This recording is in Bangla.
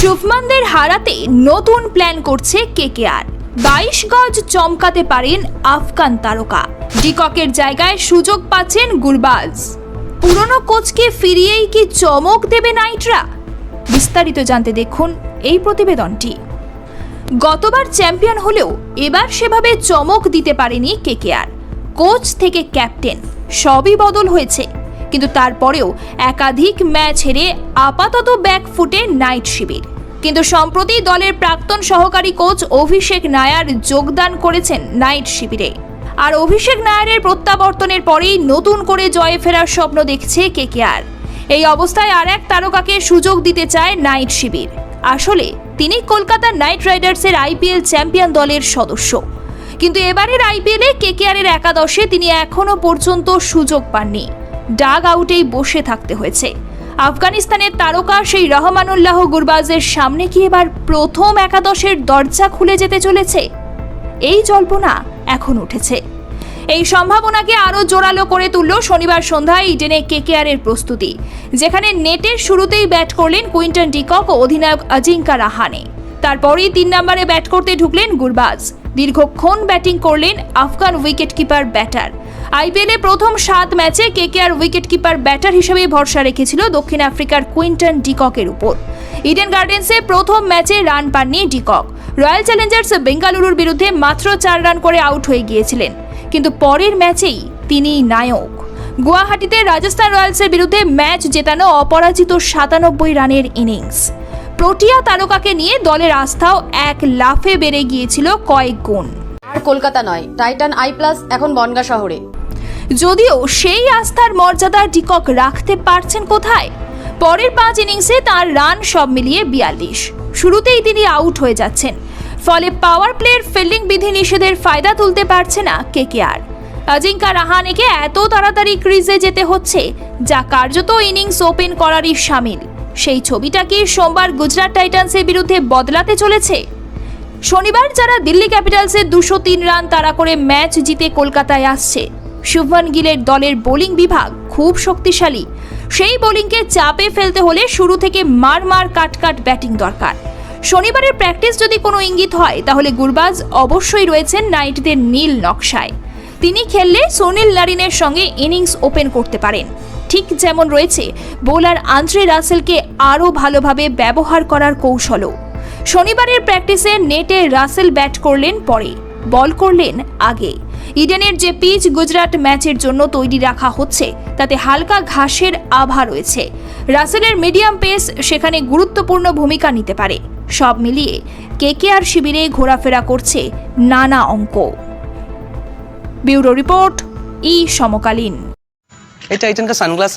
শুভমানদের হারাতে নতুন প্ল্যান করছে কেকেআর। বাইশ গজ চমকাতে পারেন আফগান তারকা। ডিককের জায়গায় সুযোগ পাচ্ছেন গুরবাজ। পুরনো কোচকে ফিরিয়েই কি চমক দেবে নাইটরা? বিস্তারিত জানতে দেখুন এই প্রতিবেদনটি। গতবার চ্যাম্পিয়ন হলেও এবার সেভাবে চমক দিতে পারেনি কেকেআর। কোচ থেকে ক্যাপ্টেন, সবই বদল হয়েছে। কিন্তু তারপরেও একাধিক ম্যাচ হেরে আপাতত ব্যাক ফুটে নাইট শিবির। কিন্তু সম্প্রতি দলের প্রাক্তন সহকারী কোচ অভিষেক নায়ার যোগদান করেছেন নাইট শিবিরে। আর অভিষেক নায়ারের প্রত্যাবর্তনের পরেই নতুন করে জয়ে ফেরার স্বপ্ন দেখছে কেকেআর এই অবস্থায় আর এক তারকাকে সুযোগ দিতে চায় নাইট শিবির। আসলে তিনি কলকাতা নাইট রাইডার্সের আইপিএল চ্যাম্পিয়ন দলের সদস্য। কিন্তু এবারের আইপিএলে কেকেআরের একাদশে তিনি এখনও পর্যন্ত সুযোগ পাননি। ডাগ আউটেই বসে থাকতে হয়েছে। আফগানিস্তানের তারকা সেই রহমানুল্লাহ গুরবাজের সামনে কি এবার প্রথম একাদশের দরজা খুলে যেতে চলেছে? এই জল্পনা এখন উঠেছে। এই সম্ভাবনাকে আরও জোরালো করে তুলল শনিবার সন্ধ্যায় ইডেনে কেকেআরের প্রস্তুতি, যেখানে নেটের শুরুতেই ব্যাট করলেন কুইন্টন ডিকক ও অধিনায়ক অজিঙ্কা রাহানে। তারপরেই তিন নম্বরে ব্যাট করতে ঢুকলেন গুরবাজ। দীর্ঘক্ষণ ব্যাটিং করলেন আফগান উইকেটকিপার ব্যাটার। আইপিএলে প্রথম সাত ম্যাচে কেকেআর উইকেটকিপার ব্যাটার হিসেবে ভরসা রেখেছিল দক্ষিণ আফ্রিকার কুইন্টন ডিককের উপর। ইডেন গার্ডেন্সে প্রথম ম্যাচে রান পাননি ডিকক। রয়্যাল চ্যালেঞ্জার্স বেঙ্গালুরুর বিরুদ্ধে মাত্র চার রান করে আউট হয়ে গিয়েছিলেন। কিন্তু পরের ম্যাচেই তিনি নায়ক। গুয়াহাটিতে রাজস্থান রয়্যালসের বিরুদ্ধে ম্যাচ জেতানো অপরাজিত সাতানব্বই রানের ইনিংস। প্রোটিয়া তারকাকে নিয়ে দলের আস্থাও এক লাফে বেড়ে গিয়েছিল কয়েক গুণ। আর কলকাতা নয়, টাইটান আই প্লাস এখন বনগা শহরে। যদিও সেই আস্থার মর্যাদা ডিকক রাখতে পারছেন কোথায়? পরের পাঁচ ইনিংসে তার রান সব মিলিয়ে বিয়াল্লিশ। শুরুতেই তিনি আউট হয়ে যাচ্ছেন। ফলে পাওয়ার প্লের ফিল্ডিং বিধিনিষেধের ফায়দা তুলতে পারছে না কেকেআর। অজিঙ্কা রাহানেকে এত তাড়াতাড়ি ক্রিজে যেতে হচ্ছে, যা কার্যত ইনিংস ওপেন করারই সামিল। সেই ছবিটা কি সোমবার গুজরাট টাইটান্সের বিরুদ্ধে বদলাতে চলেছে শনিবার যারা দিল্লি ক্যাপিটালসের দুশো তিন রান তাড়া করে ম্যাচ জিতে কলকাতায় আসছে। শুভমান গিলের দলের বোলিং বিভাগ খুব শক্তিশালী। সেই বোলিংকে চাপে ফেলতে হলে শুরু থেকে মার মার কাট কাট ব্যাটিং দরকার। শনিবারের প্র্যাকটিস যদি কোনো ইঙ্গিত হয়, তাহলে গুরবাজ অবশ্যই রয়েছেন নাইটদের নীল নকশায়। তিনি খেললে সোনিল নারিনের সঙ্গে ইনিংস ওপেন করতে পারেন। ঠিক যেমন রয়েছে, বোলার আন্দ্রে রাসেলকে আরও ভালোভাবে ব্যবহার করার কৌশলও। শনিবারের প্র্যাকটিসে নেটে রাসেল ব্যাট করলেন পরে। বল করলেন আগে। ইডেনের যে পিচ গুজরাট ম্যাচের জন্য তৈরি রাখা হচ্ছে, তাতে হালকা ঘাসের আভা রয়েছে। রাসেলের মিডিয়াম পেস সেখানে গুরুত্বপূর্ণ ভূমিকা নিতে পারে। সব মিলিয়ে কেকেআর শিবিরে ঘোরাফেরা করছে নানা অঙ্ক। ব্যুরো রিপোর্ট, ই সমকালীন। এটা ইডেন সানগ্লাস।